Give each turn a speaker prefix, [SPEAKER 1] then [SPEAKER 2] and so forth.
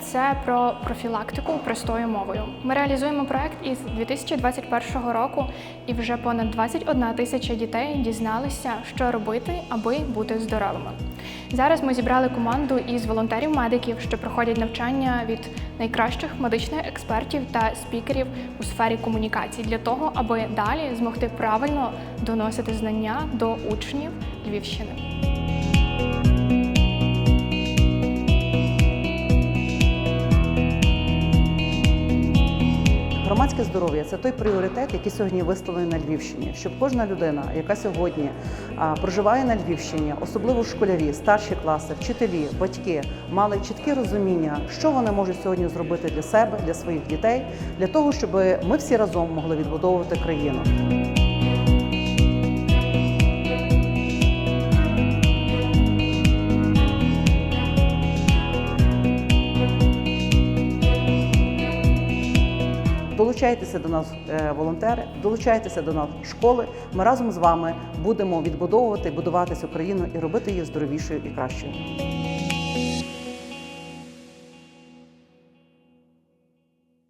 [SPEAKER 1] це про профілактику простою мовою. Ми реалізуємо проект із 2021 року, і вже понад 21 тисяча дітей дізналися, що робити, аби бути здоровими. Зараз ми зібрали команду із волонтерів-медиків, що проходять навчання від найкращих медичних експертів та спікерів у сфері комунікацій для того, аби далі змогти правильно доносити знання до учнів Львівщини.
[SPEAKER 2] Громадське здоров'я це той пріоритет, який сьогодні виставлений на Львівщині. Щоб кожна людина, яка сьогодні проживає на Львівщині, особливо школярі, старші класи, вчителі, батьки, мали чітке розуміння, що вони можуть сьогодні зробити для себе, для своїх дітей, для того, щоб ми всі разом могли відбудовувати країну. Долучайтеся до нас, е, волонтери, долучайтеся до нас школи. Ми разом з вами будемо відбудовувати, будувати цю країну і робити її здоровішою і кращою.